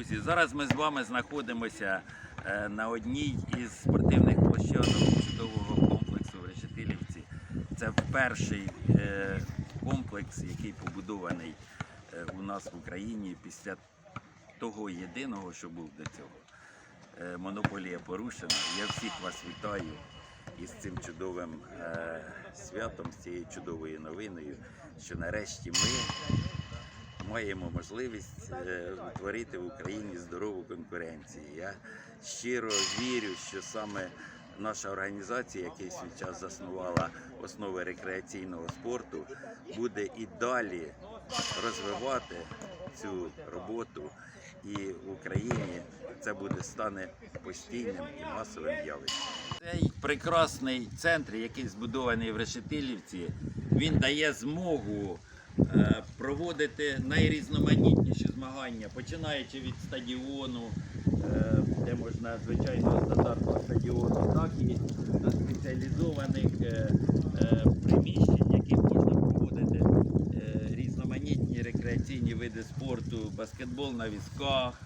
Друзі, зараз ми з вами знаходимося е, на одній із спортивних площадок чудового комплексу в Решетилівці. Це перший е, комплекс, який побудований е, у нас в Україні після того єдиного, що був до цього. Монополія порушена. Я всіх вас вітаю із цим чудовим святом, з цією чудовою новиною, що нарешті ми маємо можливість е, утворити в Україні здорову конкуренцію. Я щиро вірю, що саме наша організація, яка свій час заснувала основи рекреаційного спорту, буде і далі розвивати цю роботу. І в Україні це буде стане постійним і масовим явищем. Цей прекрасний центр, який збудований в Решетилівці, він дає змогу е, проводити найрізноманітніші змагання, починаючи від стадіону, е, де можна звичайного стандартного стадіону, так і до спеціалізованих е, е, приміщень, яких можна проводити е, різноманітні рекреаційні види спорту, баскетбол на візках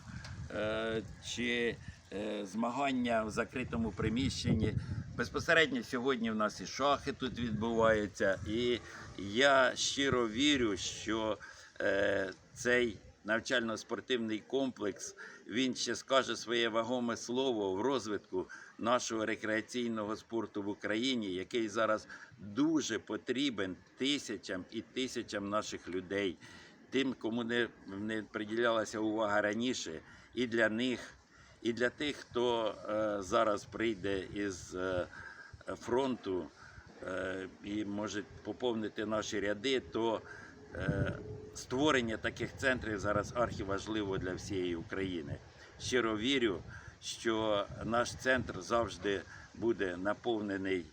е, чи е, змагання в закритому приміщенні. Безпосередньо сьогодні в нас і шахи тут відбуваються, і я щиро вірю, що е, цей навчально-спортивний комплекс він ще скаже своє вагоме слово в розвитку нашого рекреаційного спорту в Україні, який зараз дуже потрібен тисячам і тисячам наших людей, тим, кому не, не приділялася увага раніше, і для них, і для тих, хто е, зараз прийде із е, фронту е, і може поповнити наші ряди, то створення таких центрів зараз архіважливо для всієї України. Щиро вірю, що наш центр завжди буде наповнений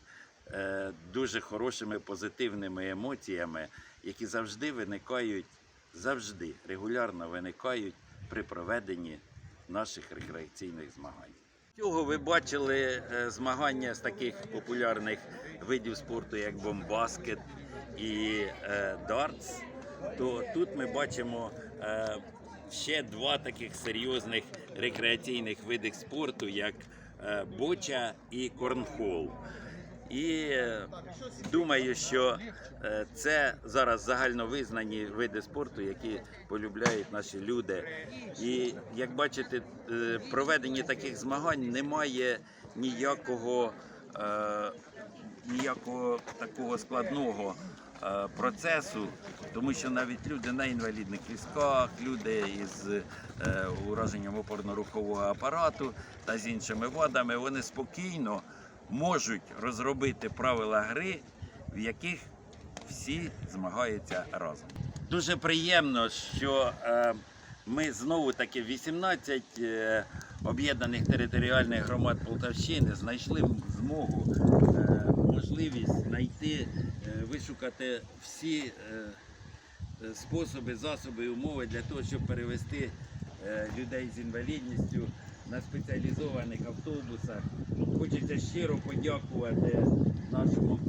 дуже хорошими позитивними емоціями, які завжди виникають, завжди регулярно виникають при проведенні наших рекреаційних змагань. Цього ви бачили е, змагання з таких популярних видів спорту, як бомбаскет і е, дартс. То тут ми бачимо е, ще два таких серйозних рекреаційних види спорту, як боча і корнхол. І думаю, що е, це зараз загальновизнані види спорту, які полюбляють наші люди. І як бачите, е, проведення таких змагань немає ніякого, е, ніякого такого складного процесу, тому що навіть люди на інвалідних візках, люди із ураженням опорно-рухового апарату та з іншими вадами, вони спокійно можуть розробити правила гри, в яких всі змагаються разом. Дуже приємно, що е, ми знову таки 18 е, об'єднаних територіальних громад Полтавщини знайшли змогу, е, можливість знайти, вишукати всі способи, засоби і умови для того, щоб перевести людей з інвалідністю на спеціалізованих автобусах. Хочеться щиро подякувати нашому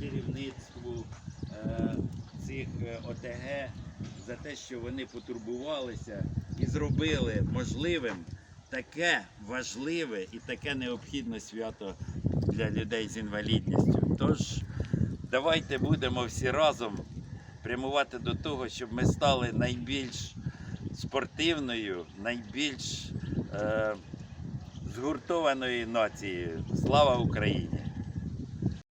керівництву е, цих е, ОТГ за те, що вони потурбувалися і зробили можливим таке важливе і таке необхідне свято для людей з інвалідністю. Тож давайте будемо всі разом прямувати до того, щоб ми стали найбільш спортивною, найбільш е, згуртованою нацією. Слава Україні!